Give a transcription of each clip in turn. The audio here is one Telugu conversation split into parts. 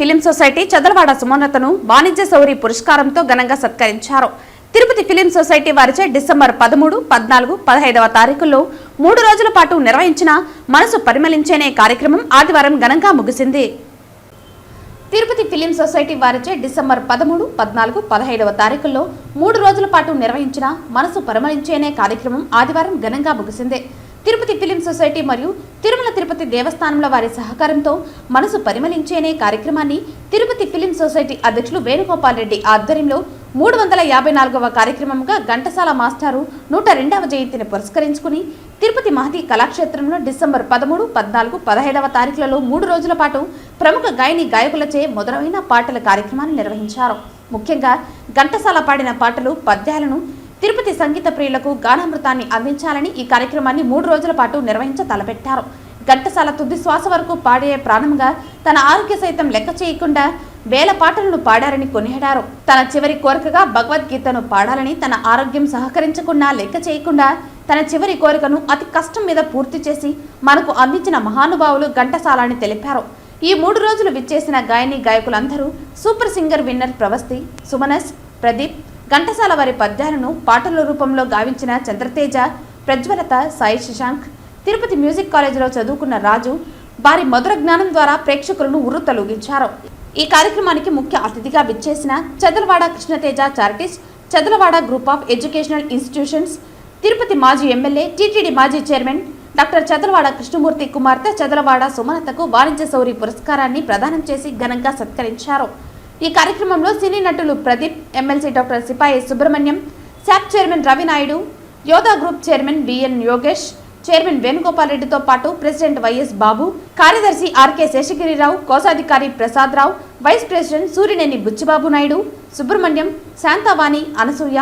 ఫిలిం సొసైటీ చదలవాడ సుమోన్నతను వాణిజ్య శౌరి పురస్కారంతో ఘనంగా సత్కరించారు. తిరుపతి ఫిలిం సొసైటీ వారిచే డిసెంబర్ పదమూడు పద్నాలుగు పదహైదవ తారీఖుల్లో మూడు రోజుల పాటు నిర్వహించిన మనసు పరిమళించేనే కార్యక్రమం ఆదివారం ఘనంగా ముగిసింది. తిరుపతి ఫిలిం సొసైటీ వారిచే డిసెంబర్ పదమూడు పద్నాలుగు పదహైదవ తారీఖుల్లో మూడు రోజుల పాటు నిర్వహించిన మనసు పరిమళించేనే కార్యక్రమం ఆదివారం ఘనంగా ముగిసింది. తిరుపతి ఫిలిం సొసైటీ మరియు తిరుమల తిరుపతి దేవస్థానంలో వారి సహకారంతో మనసు పరిమళించేనే కార్యక్రమాన్ని తిరుపతి ఫిలిం సొసైటీ అధ్యక్షులు వేణుగోపాల్ రెడ్డి ఆధ్వర్యంలో మూడు వందల యాభై నాలుగవ కార్యక్రమంగా ఘంటసాల మాస్టారు నూట రెండవ జయంతిని పురస్కరించుకుని తిరుపతి మహతి కళాక్షేత్రంలో డిసెంబర్ పదమూడు పద్నాలుగు పదహైదవ తారీఖులలో మూడు రోజుల పాటు ప్రముఖ గాయని గాయకులచే మొదలైన పాటల కార్యక్రమాన్ని నిర్వహించారు. ముఖ్యంగా ఘంటసాల పాడిన పాటలు పద్యాలను తిరుపతి సంగీత ప్రియులకు గానామృతాన్ని అందించాలని ఈ కార్యక్రమాన్ని మూడు రోజుల పాటు నిర్వహించ తలపెట్టారు. ఘంటసాల తుది శ్వాస వరకు పాడే ప్రాణంగా తన ఆరోగ్య సైతం లెక్క చేయకుండా వేల పాటలను పాడారని కొనియాడారు. తన చివరి కోరికగా భగవద్గీతను పాడాలని తన ఆరోగ్యం సహకరించకుండా లెక్క చేయకుండా తన చివరి కోరికను అతి కష్టం మీద పూర్తి చేసి మనకు అందించిన మహానుభావులు ఘంటసాలని తెలిపారు. ఈ మూడు రోజులు విచ్చేసిన గాయని గాయకులందరూ super singer winner Pravasti Sumanas Pradeep Ghantasala వారి పద్యాలను పాటల రూపంలో గావించిన చంద్రతేజ ప్రజ్వలత సాయి శశాంక్ తిరుపతి మ్యూజిక్ కాలేజీలో చదువుకున్న రాజు వారి మధుర జ్ఞానం ద్వారా ప్రేక్షకులను ఉర్రుతలూగించారు. ఈ కార్యక్రమానికి ముఖ్య అతిథిగా విచ్చేసిన Chadalavada Krishnateja charities Chadalavada group of educational institutions Tirupati మాజీ ఎమ్మెల్యే టీటీడీ మాజీ చైర్మన్ డాక్టర్ చదలవాడ కృష్ణమూర్తి కుమార్తె చదలవాడ సుమనతకు వాణిజ్య శౌరి పురస్కారాన్ని ప్రదానం చేసి ఘనంగా సత్కరించారు. ఈ కార్యక్రమంలో సినీ నటులు ప్రదీప్ ఎమ్మెల్సీ డాక్టర్ సిపాయి Subrahmanyam SAAP chairman Ravinaidu Yodha group chairman BN Yogesh chairman Venugopal రెడ్డితో పాటు ప్రెసిడెంట్ వైఎస్ బాబు కార్యదర్శి ఆర్కే శేషగిరిరావు కోశాధికారి Prasad Rao vice president Suryaneni Buchibabu Naidu Subrahmanyam Shantavani Anasuya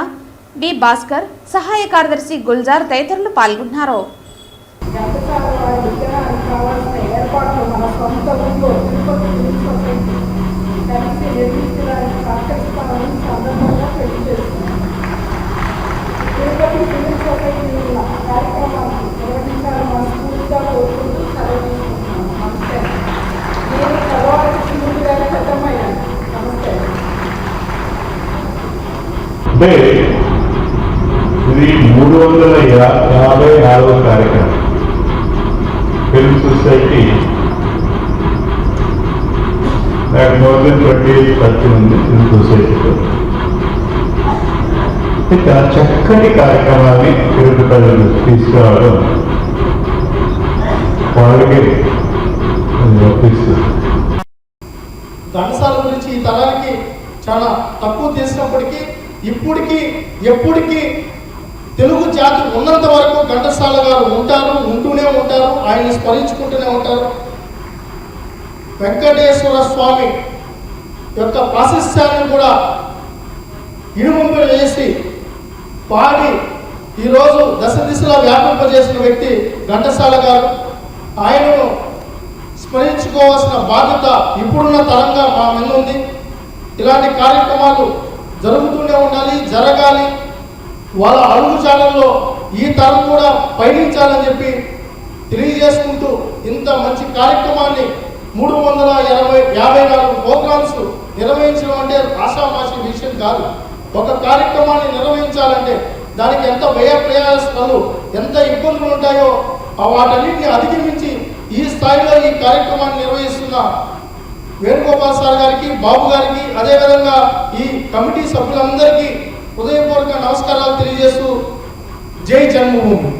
B Bhaskar సహాయ కార్యదర్శి గుల్జార్ తదితరులు పాల్గొన్నారు. అంటే ఇది మూడు వందల యాభై నాలుగో కార్యక్రమం. ఫిల్మ్ సొసైటీ నాకు మోర్ దెన్ ట్వంటీ ఎయిట్ పరిచయం ఉంది ఫిల్మ్ సొసైటీలో చాలా చక్కటి కార్యక్రమాన్ని తిరుపతి ప్రజలు తీసుకురావడం వాళ్ళకి నేను ఒప్పిస్తున్నాను గురించి ఈ తరానికి చాలా తక్కువ తెలిసినప్పటికీ ఇప్పటికీ ఎప్పటికీ తెలుగు జాతి ఉన్నంత వరకు ఘంటసాల గారు ఉంటారు ఉంటూనే ఉంటారు ఆయన్ని స్మరించుకుంటూనే ఉంటారు. వెంకటేశ్వర స్వామి యొక్క ప్రాశస్యాన్ని కూడా ఇనుమంప వేసి పాడి ఈరోజు దశ దిశలా వ్యాపింపజేసిన వ్యక్తి ఘంటసాల గారు. ఆయనను స్మరించుకోవాల్సిన బాధ్యత ఇప్పుడున్న తరంగా మా మీద ఉంది. ఇలాంటి కార్యక్రమాలు జరుగుతూనే ఉండాలి జరగాలి. వాళ్ళ అడుగు జాడల్లో ఈ తరం కూడా పయనించాలని చెప్పి తెలియజేసుకుంటూ ఇంత మంచి కార్యక్రమాన్ని మూడు వందల ఇరవై యాభై నాలుగు ప్రోగ్రామ్స్ నిర్వహించడం అంటే ఆషామాషి విషయం కాదు. ఒక కార్యక్రమాన్ని నిర్వహించాలంటే దానికి ఎంత వ్యయ ప్రయాసాలు ఎంత ఇబ్బందులు ఉంటాయో వాటన్నింటిని వాటన్నిటిని అధిగమించి ఈ స్థాయిలో ఈ కార్యక్రమాన్ని నిర్వహిస్తున్న వేణుగోపాల్ సార్ గారికి బాబు గారికి అదేవిధంగా ఈ కమిటీ సభ్యులందరికీ హృదయపూర్వక నమస్కారాలు తెలియజేస్తూ జై జన్మభూమి.